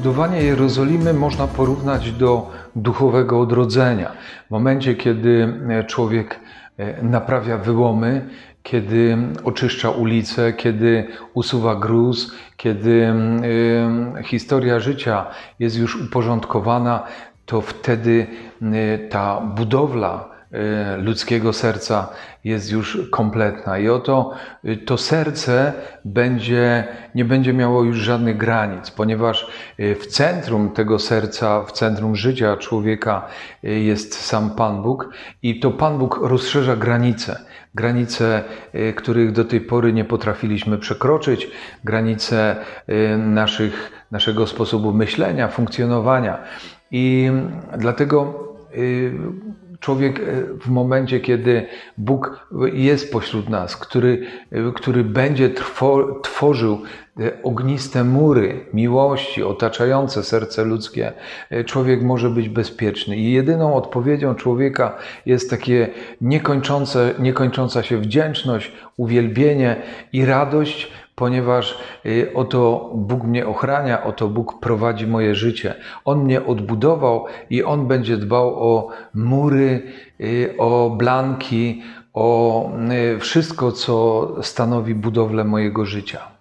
Budowanie Jerozolimy można porównać do duchowego odrodzenia. W momencie, kiedy e, człowiek e, naprawia wyłomy, kiedy oczyszcza ulice, kiedy usuwa gruz, kiedy e, historia życia jest już uporządkowana, to wtedy ta budowla ludzkiego serca jest już kompletna. I oto y, to serce będzie, nie będzie miało już żadnych granic, ponieważ y, w centrum tego serca, w centrum życia człowieka jest sam Pan Bóg i to Pan Bóg rozszerza granice. Granice, których do tej pory nie potrafiliśmy przekroczyć, granice naszych, naszego sposobu myślenia, funkcjonowania. I dlatego y, człowiek y, w momencie, kiedy Bóg jest pośród nas, który, y, który będzie trwo, tworzył y, ogniste mury miłości otaczające serce ludzkie, człowiek może być bezpieczny. I jedyną odpowiedzią człowieka jest takie niekończące, niekończąca się wdzięczność, uwielbienie i radość, ponieważ y, oto Bóg mnie ochrania, oto Bóg prowadzi moje życie. On mnie odbudował i On będzie dbał o mury, y, o blanki, o y, wszystko, co stanowi budowlę mojego życia.